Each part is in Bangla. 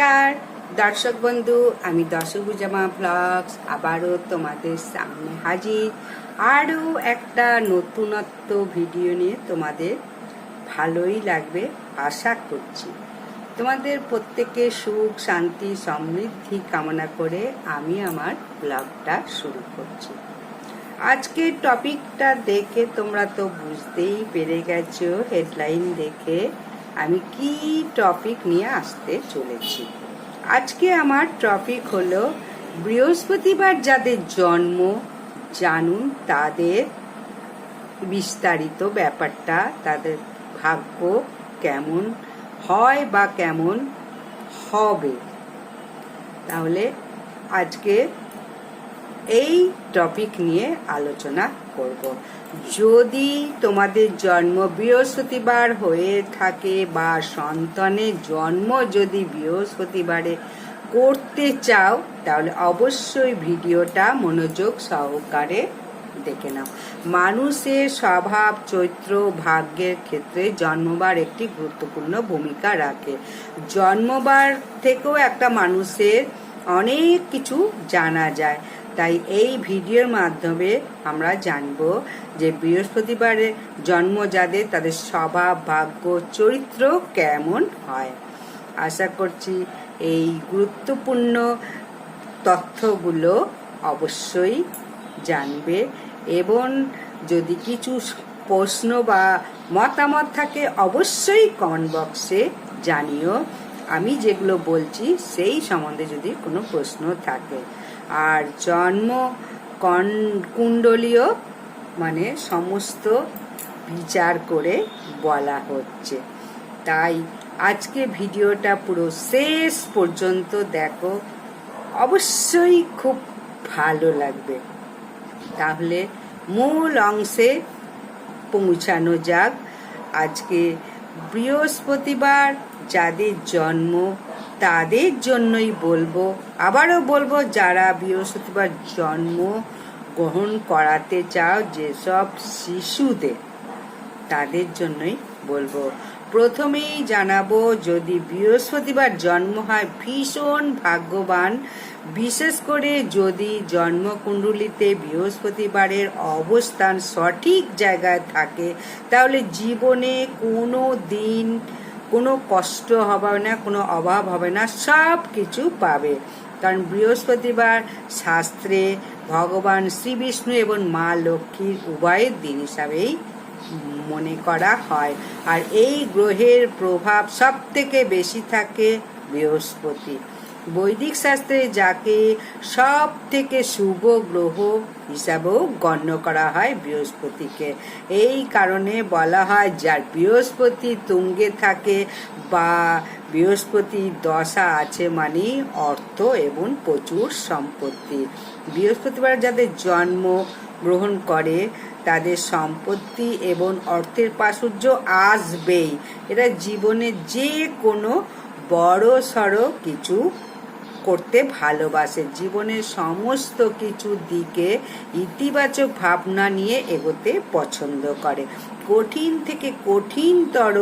নমস্কার। দর্শক বন্ধু, আমি দশভুজামা ব্লগস আবারও তোমাদের সামনে হাজির। আরও একটা নতুনত্ব ভিডিও নিয়ে তোমাদের ভালোই লাগবে আশা করছি। তোমাদের প্রত্যেকে সুখ, শান্তি, সমৃদ্ধি কামনা করে আমি আমার ব্লগটা শুরু করছি। আজকের টপিকটা দেখে তোমরা তো বুঝতেই পেরে গেছো, হেডলাইন দেখে। আমি কি টপিক নিয়ে আসতে চলেছি? আজকে আমার টপিক হলো বৃহস্পতিবার যাদের জন্ম, জানুন তাদের বিস্তারিত ব্যাপারটা, তাদের ভাগ্য কেমন হয় বা কেমন হবে। তাহলে আজকে এই টপিক নিয়ে আলোচনা করব। যদি তোমাদের জন্ম বৃহস্পতিবার হয়ে থাকে বা সন্তানের জন্ম যদি বৃহস্পতিবারে করতে চাও, তাহলে অবশ্যই ভিডিওটা মনোযোগ সহকারে দেখে নাও। মানুষের স্বভাব চৈত্র ভাগ্যের ক্ষেত্রে জন্মবার একটি গুরুত্বপূর্ণ ভূমিকা রাখে। জন্মবার থেকেও একটা মানুষের অনেক কিছু জানা যায়। তাই এই ভিডিওর মাধ্যমে আমরা জানব যে বৃহস্পতিবারে জন্ম যাদের তাদের স্বভাব, ভাগ্য, চরিত্র কেমন হয়। আশা করছি এই গুরুত্বপূর্ণ তথ্যগুলো অবশ্যই জানবে এবং যদি কিছু প্রশ্ন বা মতামত থাকে অবশ্যই কমেন্ট বক্সে জানিও। আমি যেগুলো বলছি সেই সম্বন্ধে যদি কোনো প্রশ্ন থাকে। আর জন্ম কুণ্ডলীয় মানে সমস্ত বিচার করে বলা হচ্ছে। তাই আজকে ভিডিওটা পুরো শেষ পর্যন্ত দেখো। অবশ্যই খুব ভালো লাগবে। তাহলে মূল অংশে পৌঁছানো যাক। আজকে বৃহস্পতিবার, যাদের জন্ম তাদের জন্যই বলব, আবারও বলব, যারা বৃহস্পতিবার জন্ম গ্রহণ করাতে চাও, যেসব শিশুদের তাদের জন্যই বলব। প্রথমেই জানাব, যদি বৃহস্পতিবার জন্ম হয়, ভীষণ ভাগ্যবান। বিশেষ করে যদি জন্মকুণ্ডলিতে বৃহস্পতিবারের অবস্থান সঠিক জায়গায় থাকে, তাহলে জীবনে কোনো দিন কোনো কষ্ট হবে না, কোনো অভাব হবে না, সব কিছু পাবে। কারণ বৃহস্পতিবার শাস্ত্রে ভগবান শ্রীবিষ্ণু এবং মা লক্ষ্মীর উভয়ের দিন হিসাবেই মনে করা হয়। আর এই গ্রহের প্রভাব সব থেকে বেশি থাকে বৃহস্পতি। বৈদিক শাস্ত্রে যাকে সব থেকে শুভ গ্রহ হিসাবেও গণ্য করা হয় বৃহস্পতিকে। এই কারণে বলা হয়, যার বৃহস্পতি তুঙ্গে থাকে বা বৃহস্পতি দশা আছে মানে অর্থ এবং প্রচুর সম্পত্তি। বৃহস্পতিবার যাদের জন্ম গ্রহণ করে, তাদের সম্পত্তি এবং অর্থের প্রাচুর্য আসবেই। এরা জীবনে যে কোনো বড় সড়ো কিছু করতে ভালোবাসে। জীবনের সমস্ত কিছু দিকে ইতিবাচক ভাবনা নিয়ে এগোতে পছন্দ করে। কঠিন থেকে কঠিনতর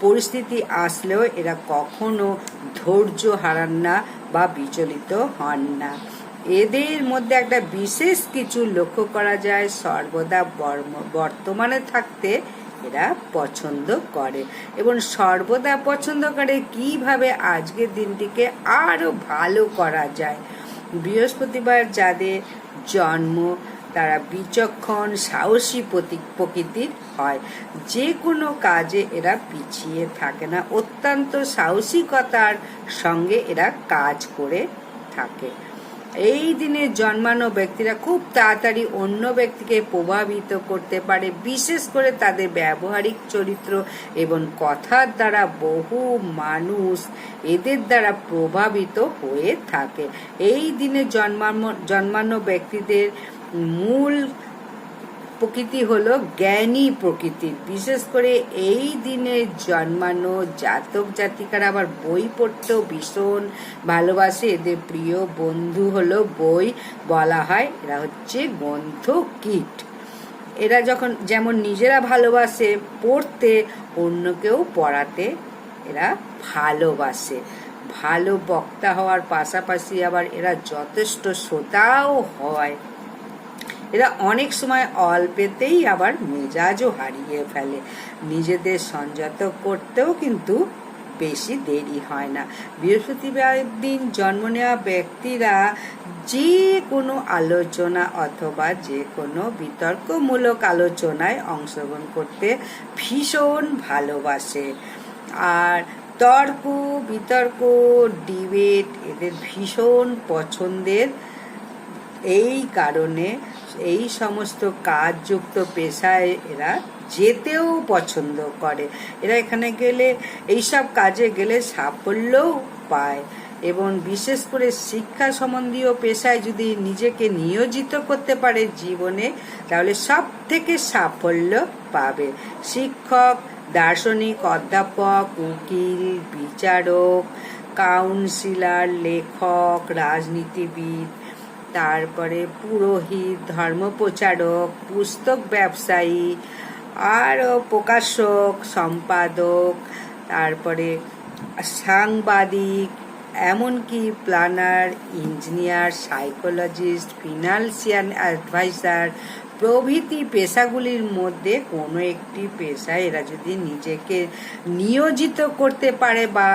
পরিস্থিতি আসলেও এরা কখনো ধৈর্য হারান না বা বিচলিত হন না। এদের মধ্যে একটা বিশেষ কিছু লক্ষ্য করা যায়। সর্বদা বর্তমানে থাকতে এরা পছন্দ করে এবং সর্বদা পছন্দ করে কীভাবে আজকের দিনটিকে আরও ভালো করা যায়। বৃহস্পতিবার যাদের জন্ম তারা বিচক্ষণ, সাহসী প্রকৃতির হয়। যে কোনো কাজে এরা পিছিয়ে থাকে না। অত্যন্ত সাহসিকতার সঙ্গে এরা কাজ করে থাকে। এই দিনে জন্মানো ব্যক্তিরা খুব তাড়াতাড়ি অন্য ব্যক্তিকে প্রভাবিত করতে পারে, বিশেষ করে তাদের ব্যবহারিক চরিত্র এবং কথার দ্বারা বহু মানুষ এদের দ্বারা প্রভাবিত হয়ে থাকে। এই দিনে জন্মানো জন্মানো ব্যক্তিদের মূল প্রকৃতি হলো জ্ঞানী প্রকৃতির বিশেষ করে এই দিনে জন্মানো জাতক জাতিকারা আবার বই পড়তেও ভীষণ ভালোবাসে। এদের প্রিয় বন্ধু হলো বই, বলা হয় এরা হচ্ছে গ্রন্থ কীট এরা যখন যেমন নিজেরা ভালোবাসে, পড়তে অন্যকেও পড়াতে এরা ভালোবাসে। ভালো বক্তা হওয়ার পাশাপাশি আবার এরা যথেষ্ট শ্রোতাও হয়। এরা অনেক সময় অল্পেতেই আবার মেজাজও হারিয়ে ফেলে। নিজেদের সংযত করতেও কিন্তু বেশি দেরি হয় না। বৃহস্পতিবার দিন জন্ম নেওয়া ব্যক্তিরা যে কোনো আলোচনা অথবা যে কোনো বিতর্কমূলক আলোচনায় অংশগ্রহণ করতে ভীষণ ভালোবাসে। আর তর্ক, বিতর্ক, ডিবেট এদের ভীষণ পছন্দের। এই কারণে এই সমস্ত কাজযুক্ত পেশায় এরা যেতেও পছন্দ করে। এরা এখানে গেলে, এইসব কাজে গেলে সাফল্যও পায় এবং বিশেষ করে শিক্ষা সম্বন্ধীয় পেশায় যদি নিজেকে নিয়োজিত করতে পারে জীবনে, তাহলে সব থেকে সাফল্য পাবে। শিক্ষক, দার্শনিক, অধ্যাপক, উকিল, বিচারক, কাউন্সিলার, লেখক, রাজনীতিবিদ তারপরে পুরোহিত, ধর্মপ্রচারক, পুস্তক ব্যবসায়ী, আরও প্রকাশক, সম্পাদক, তারপরে সাংবাদিক, এমনকি planner engineer psychologist financial adviser প্রভৃতি পেশাগুলির মধ্যে কোনো একটি পেশায় এরা যদি নিজেকে নিয়োজিত করতে পারে বা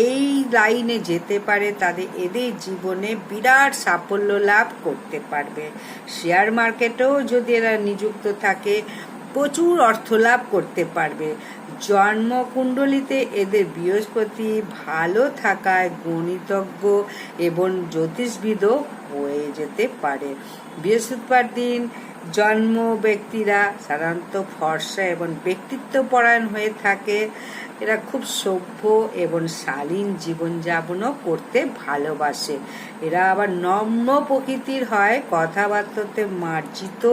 এই লাইনে যেতে পারে, তাদের এদের জীবনে বিরাট সাফল্য লাভ করতে পারবে। শেয়ার মার্কেটেও যদি এরা নিযুক্ত থাকে, প্রচুর অর্থ লাভ করতে পারবে। জন্মকুণ্ডলিতে এদের বৃহস্পতি ভালো থাকায় গণিতজ্ঞ এবং জ্যোতিষবিদও হয়ে যেতে পারে। বৃহস্পতিবার দিন জন্ম ব্যক্তিরা সাধারণত ফর্সা এবং ব্যক্তিত্ব পরায়ণ হয়ে থাকে। এরা খুব সভ্য এবং শালীন জীবনযাপনও করতে ভালোবাসে। এরা আবার নম্র প্রকৃতির হয়, কথাবার্তাতে মার্জিত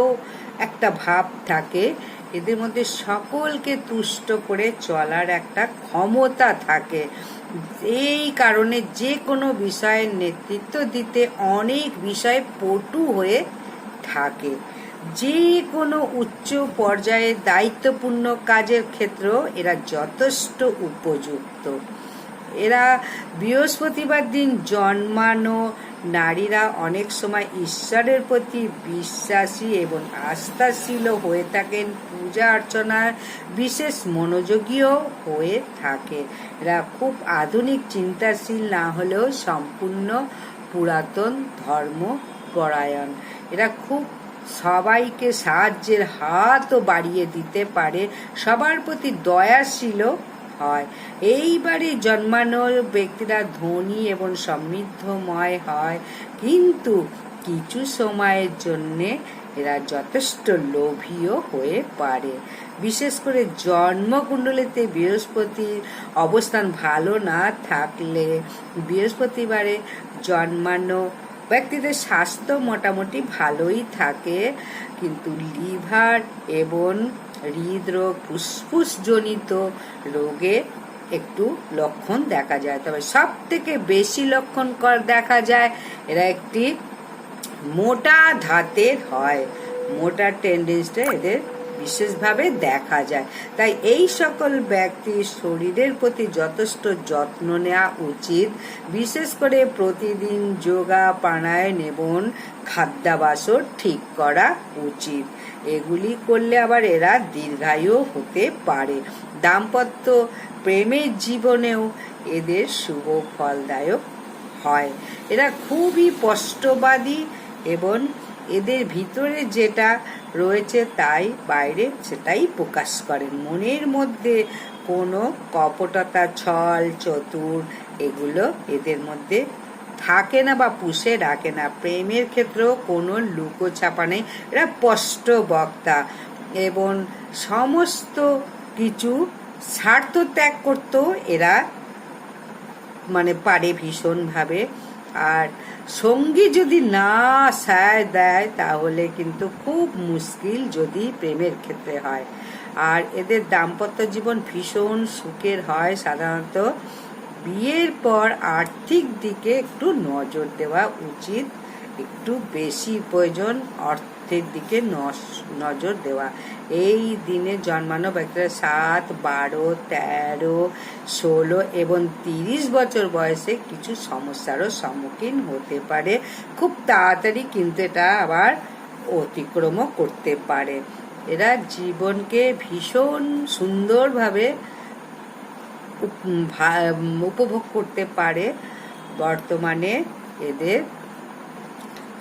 একটা ভাব থাকে। এদের মধ্যে সকলকে তুষ্ট করে চলার একটা ক্ষমতা থাকে। এই কারণে যে কোনো বিষয়ের নেতৃত্ব দিতে অনেক বিষয় পটু হয়ে থাকে। যে কোনো উচ্চ পর্যায়ে দায়িত্বপূর্ণ কাজের ক্ষেত্রেও এরা যথেষ্ট উপযুক্ত। এরা বৃহস্পতিবার দিন জন্মানো নারীরা অনেক সময় ঈশ্বরের প্রতি বিশ্বাসী এবং আস্থাশীল হয়ে থাকেন, পূজা অর্চনার বিশেষ মনোযোগীও হয়ে থাকে। এরা খুব আধুনিক, চিন্তাশীল, না হলেও সম্পূর্ণ পুরাতন ধর্ম পরায়ণ এরা খুব সবাইকে সাহায্যের হাতও বাড়িয়ে দিতে পারে, সবার প্রতি দয়াশীল হয়। এইবারে জন্মানো ব্যক্তিরা ধনী এবং সমৃদ্ধময় হয়। কিন্তু কিছু সময়ের জন্যে এরা যথেষ্ট লোভীও হয়ে পারে বিশেষ করে জন্মকুণ্ডলিতে বৃহস্পতির অবস্থান ভালো না থাকলে বৃহস্পতিবারে জন্মানো ব্যক্তিদের স্বাস্থ্য মোটামুটি ভালোই থাকে, কিন্তু লিভার এবং হৃদরোগ, ফুসফুসজনিত রোগে একটু লক্ষণ দেখা যায়। তবে সব থেকে বেশি লক্ষণ কর দেখা যায়, এরা একটি মোটা ধাতের হয়। মোটা টেন্ডেন্সটা এদের বিশেষভাবে দেখা যায়। তাই এই সকল ব্যক্তির শরীরের প্রতি যথেষ্ট যত্ন নেওয়া উচিত। বিশেষ করে প্রতিদিন যোগা প্রাণায়াম এবং খাদ্যাবাসও ঠিক করা উচিত। এগুলি করলে আবার এরা দীর্ঘায়ু হতে পারে। দাম্পত্য প্রেমের জীবনেও এদের শুভ ফলদায়ক হয়। এরা খুবই স্পষ্টবাদী এবং এদের ভিতরে যেটা রয়েছে তাই বাইরে সেটাই প্রকাশ করেন। মনের মধ্যে কোনো কপটতা, ছল, চতুর এগুলো এদের মধ্যে থাকে না বা পুষে রাখে না। প্রেমের ক্ষেত্রেও কোনো লুকোছাপা নেই। এরা স্পষ্ট বক্তা এবং সমস্ত কিছু স্বার্থ ত্যাগ করতেও এরা মানে পারে ভীষণভাবে। আর সঙ্গী যদি না সায় দেয়, তাহলে কিন্তু খুব মুশকিল যদি প্রেমের ক্ষেত্রে হয়। আর এদের দাম্পত্য জীবন ভীষণ সুখের হয় সাধারণত। বিয়ের পর আর্থিক দিকে একটু নজর দেওয়া উচিত। একটু বেশি প্রয়োজন অর্থ অর্থের দিকে নজর দেওয়া। এই দিনে জন্মানো ব্যক্তিরা সাত, বারো, তেরো, ষোলো এবং তিরিশ বছর বয়সে কিছু সমস্যারও সম্মুখীন হতে পারে। খুব তাড়াতাড়ি কিন্তু এটা আবার অতিক্রমও করতে পারে। এরা জীবনকে ভীষণ সুন্দরভাবে উপভোগ করতে পারে। বর্তমানে এদের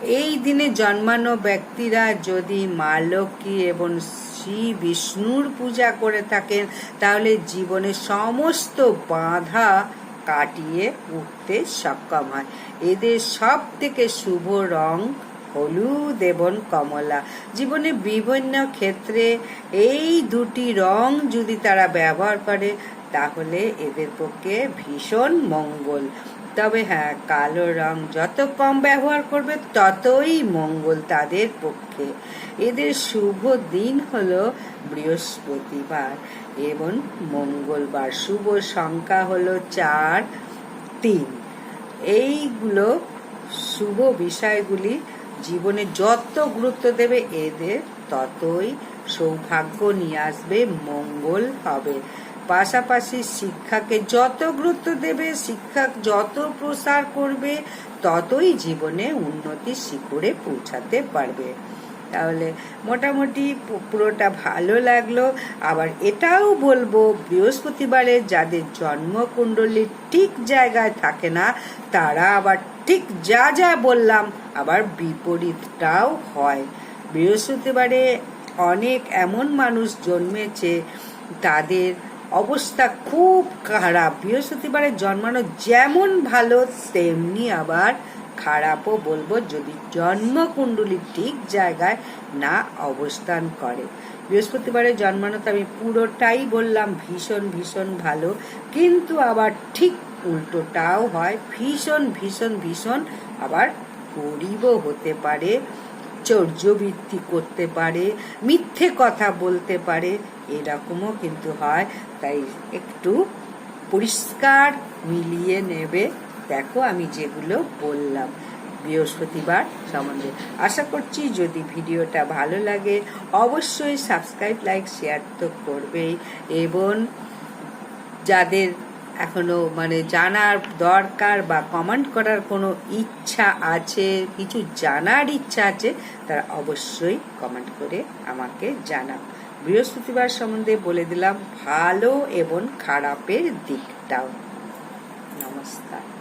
এই দিনে জন্মানো ব্যক্তিরা যদি মা লক্ষ্মী এবং শ্রী বিষ্ণুর পূজা করে থাকেন, তাহলে জীবনের সমস্ত বাধা কাটিয়ে উঠতে সক্ষম হয়। এদের সব থেকে শুভ রং হলুদ এবং কমলা। জীবনে বিভিন্ন ক্ষেত্রে এই দুটি রং যদি তারা ব্যবহার করে, তাহলে এদের পক্ষে ভীষণ মঙ্গল। তবে হ্যাঁ কালো রং যত কম ব্যবহার করবে, ততই মঙ্গল তাদের পক্ষে। এদের শুভ দিন হলো বৃহস্পতিবার এবং মঙ্গলবার। শুভ সংখ্যা হলো চার, তিন। এইগুলো শুভ বিষয়গুলি জীবনে যত গুরুত্ব দেবে, এদের ততই সৌভাগ্য নিয়ে আসবে, মঙ্গল হবে। পাশাপাশি শিক্ষাকে যত গুরুত্ব দেবে শিক্ষা যত প্রসার করবে, ততই জীবনে উন্নতির শিখরে পৌঁছাতে পারবে। তাহলে মোটামুটি পুরোটা ভালো লাগল। আবার এটাও বলব, বৃহস্পতিবারে যাদের জন্মকুণ্ডলী ঠিক জায়গায় থাকে না, তারা আবার ঠিক যা যা বললাম, আবার বিপরীতটাও হয়। বৃহস্পতিবারে অনেক এমন মানুষ জন্মেছে, তাদের অবস্থা খুব খারাপ। বৃহস্পতিবারে জন্মানো যেমন ভালো, তেমনি আবার খারাপও বলব যদি জন্মকুণ্ডলী ঠিক জায়গায় না অবস্থান করে। বৃহস্পতিবারে জন্মানো তো আমি পুরোটাই বললাম, ভীষণ ভীষণ ভালো। কিন্তু আবার ঠিক উল্টোটাও হয়, ভীষণ ভীষণ ভীষণ আবার গরিবও হতে পারে, চর্যবৃত্তি করতে পারে, মিথ্যে কথা বলতে পারে। এরকমও কিন্তু হয়। তাই একটু পরিষ্কার মিলিয়ে নেবে। দেখো আমি যেগুলো বললাম। বৃহস্পতিবার সম্বন্ধে। আশা করছি যদি ভিডিওটা ভালো লাগে, অবশ্যই সাবস্ক্রাইব, লাইক, শেয়ার তো করবেই। এবং যাদের এখনও মানে জানার দরকার বা কমেন্ট করার কোনো ইচ্ছা আছে, কিছু জানার ইচ্ছা আছে, তারা অবশ্যই কমেন্ট করে আমাকে জানান বৃহস্পতিবার সম্বন্ধে বলে দিলাম ভালো এবং খারাপের দিকটাও। নমস্কার।